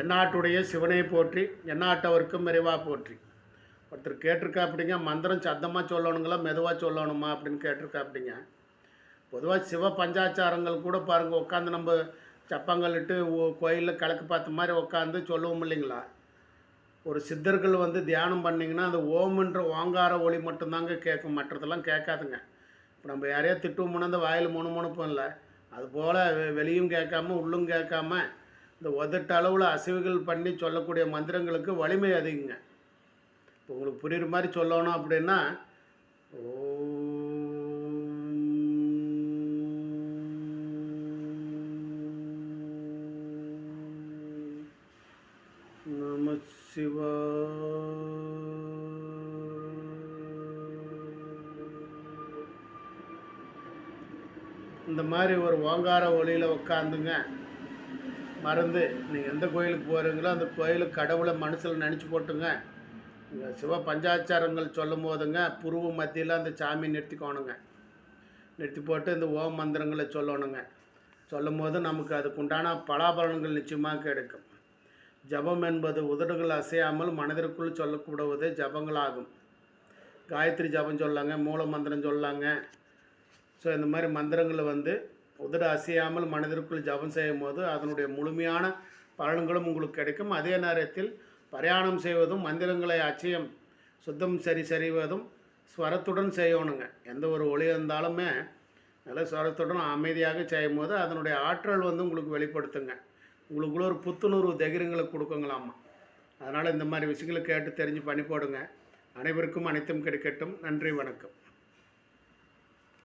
தென்னாட்டுடைய சிவனை போற்றி எந்நாட்டவருக்கும் மெரிவா போற்றி. ஒருத்தர் கேட்டிருக்கா அப்படிங்க மந்திரம் சத்தமாக சொல்லணுங்களா மெதுவாக சொல்லணுமா அப்படின்னு கேட்டிருக்கா அப்படிங்க பொதுவாக சிவ பஞ்சாச்சாரங்கள் கூட பாருங்கள் உட்காந்து நம்ம சப்பங்கல்லிட்டு கோயிலில் கலக்கு பார்த்த மாதிரி உட்காந்து சொல்லுவோம் இல்லைங்களா? ஒரு சித்தர்கள் வந்து தியானம் பண்ணிங்கன்னா அந்த ஓம்ன்ற ஓங்கார ஒளி மட்டும்தாங்க கேட்கும். மற்றதெல்லாம் கேட்காதுங்க. இப்போ நம்ம யாரையா திட்டுவோம்னா அந்த வாயில் முணு முணுப்போம் இல்லை அதுபோல் வெளியும் கேட்காம உள்ளும் கேட்காம இந்த ஒதட்ட அளவில் அசைவுகள் பண்ணி சொல்லக்கூடிய மந்திரங்களுக்கு வலிமை அதிகங்க. இப்போ உங்களுக்கு புரியுற மாதிரி சொல்லணும் அப்படின்னா ஓ நம சிவா இந்த மாதிரி ஒரு ஓங்கார ஒளியில் உட்காந்துங்க மறந்து நீங்கள் எந்த கோயிலுக்கு போகிறீங்களோ அந்த கோயிலுக்கு கடவுளை மனசில் நினச்சி போட்டுங்க. இங்க சிவ பஞ்சாச்சாரங்கள் சொல்லும் போதுங்க புருவ மத்தியில் அந்த சாமி நிறுத்திக்கோணுங்க. நிறுத்தி போட்டு இந்த ஓம் மந்திரங்களை சொல்லணுங்க. சொல்லும் போது நமக்கு அதுக்குண்டான பலாபலன்கள் நிச்சயமாக கிடைக்கும். ஜபம் என்பது உதடுகள் அசையாமல் மனதிற்குள் சொல்லக்கூடுவது ஜபங்களாகும். காயத்ரி ஜபம் சொல்லாங்க மூல மந்திரம் சொல்லாங்க. ஸோ இந்த மாதிரி மந்திரங்களை வந்து உதடு அசையாமல் மனதிற்குள் ஜபம் செய்யும் போது அதனுடைய முழுமையான பலன்களும் உங்களுக்கு கிடைக்கும். அதே நேரத்தில் பிரயாணம் செய்வதும் மந்திரங்களை அச்சயம் சுத்தம் சரி செய்வதும் ஸ்வரத்துடன் செய்யணுங்க. எந்த ஒரு ஒளி இருந்தாலுமே நல்ல ஸ்வரத்துடன் அமைதியாக செய்யும் போது அதனுடைய ஆற்றல் வந்து உங்களுக்கு வெளிப்படுத்துங்க. உங்களுக்குள்ள ஒரு புத்துணர்வு தைரியங்களை கொடுக்குங்களாமா அதனால் இந்த மாதிரி விஷயங்களை கேட்டு தெரிஞ்சு பண்ணி போடுங்க. அனைவருக்கும் அனைத்தும் கிடைக்கட்டும். நன்றி வணக்கம்.